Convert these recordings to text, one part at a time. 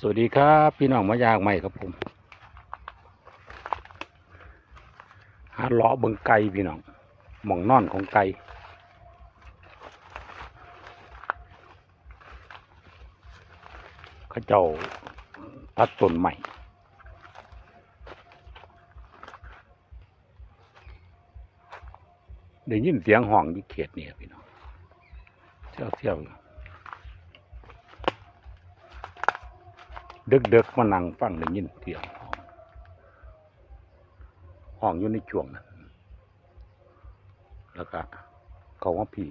สวัสดีครับ พี่น้องมายางใหม่ครับผมหาเลาะเบิงไก่พี่น้องหม่องนอนของไก่เขาเจ้าตัดต้นใหม่ได้ยินเสียงห้องที่เขตนี่ครับพี่น้องเที่ยวเที่ยวๆอยู่ ดึกดึกๆมานั่งฟังได้ยินเสียงห้องอยู่ในช่วงนั้นแล้วก็เขาว่าพี่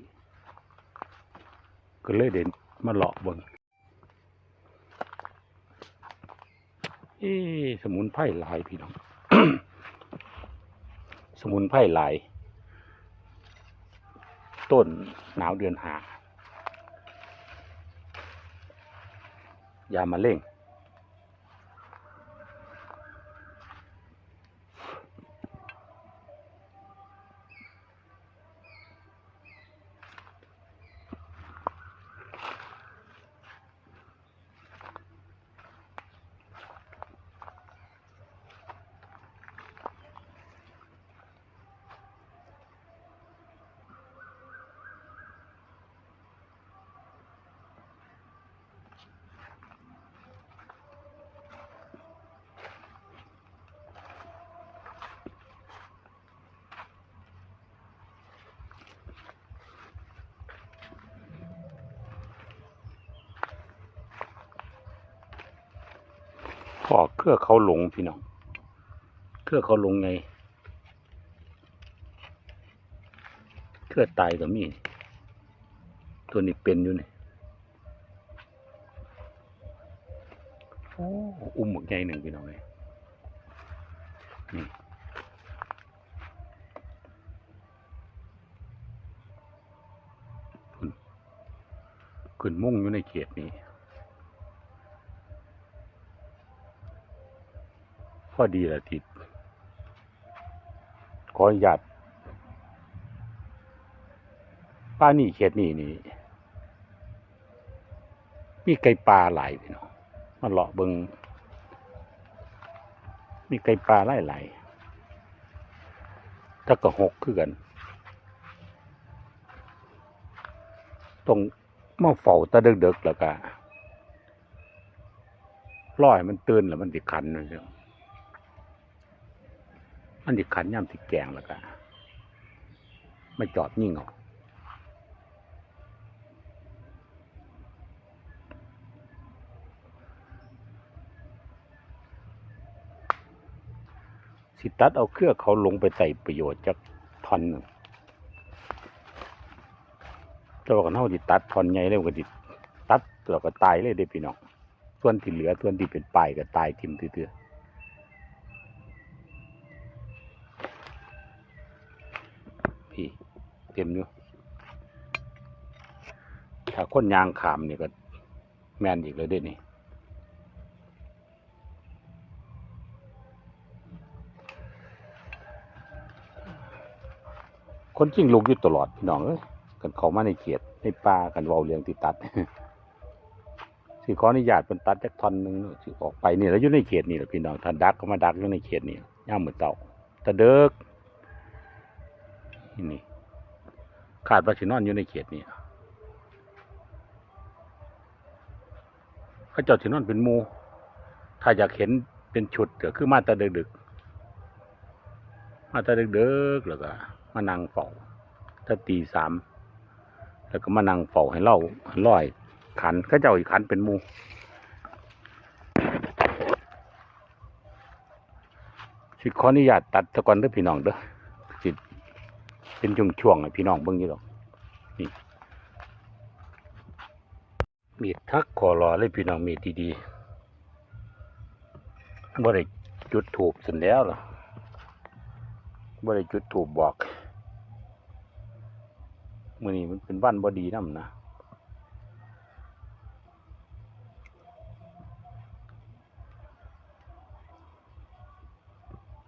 ก็เลยเด่นมาเลาะเบิงเอ๊สมุนไพรหลายพี่น้อง สมุนไพรหลาย ต้นหนาวเดือนหายามาเล่ง พ่อเครือเขาหลงพี่น้องเครือเขาหลงไงเครือตายก็มี ตัวนี้เป็นอยู่นี่โอ้อุ้มหมึกใหญ่หนึ่งพี่น้องเลยนี่ขึ้นมุ่งอยู่ในเขตนี้ พอดีละทิศขออนุญาตป้านี่เขตนี่นี่มีไก่ปลาหลายพี่น้องมาเลาะเบิงมีไก่ปลาหลายหลายถ้าก็หกคือกันต้องมาเฝ้าตะเด็กๆแล้วก็ร้อยมันตื่นแล้วมันติคันนะเจ้า มันดิขันย่ำติแกงแล้วก็ไม่จอดยิ่งออกสิตัดเอาเครือเขาลงไปใส่ประโยชน์จากทอนหนึ่งแต่ว่ากันเท่าที่ตัดทอนใหญ่เลยมันก็ดิตัดแล้วก็ตายเลยเด้พี่น้องส่วนที่เหลือส่วนที่เป็นปลายก็ตายทิมเตื้อ เต็มอยู่ถ้าคนยางขามนี่ก็แม่นอีกเลยเด้นี่คนจริงลูกอยู่ตลอดพี่น้องเอ้ยกันเขามาในเขียดในป่ากันเวาเรื่องที่ตัดสิขออนุญาตเป็นตัดจากท่อนหนึ่งสิออกไปนี่แล้วอยู่ในเขตนี่แหละพี่น้องท่านดักเขามาดักอยู่ในเขตนี่ย่ามมือนเต่าตะเดิกนี่ ขาดว่าสินอนอยู่ในเขตนี่เขาเจ้าสินอนเป็นมู ถ้าอยากเห็นเป็นชุดก็คือมาตะดึกๆมาตะดึกๆแล้วก็มานั่งเฝ้าถ้าตีสามแล้วก็มานั่งเฝ้าให้เล่าร้อยขันเขาเจ้าอีกขันเป็นมูสิขออนุญาตตัดตะกอนเด้อพี่น้องเด้อ เป็นช่วงช่วงๆให้พี่น้องเบิ่งอยู่หรอกนี่มีดทักคอรอเลยพี่น้องมีดดีๆบ่ได้จุดถูกสันแล้วหรอบ่ได้จุดถูกบอกมื้อนี้มันเป็นวันบ่ดีนำนะ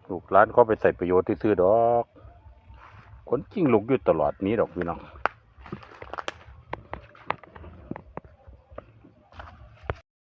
ลูกหลานเขาไปใส่ประโยชน์ที่ซื้อดอก คนจริงลูกอยู่ตลอดนี้ดอกพี่น้อง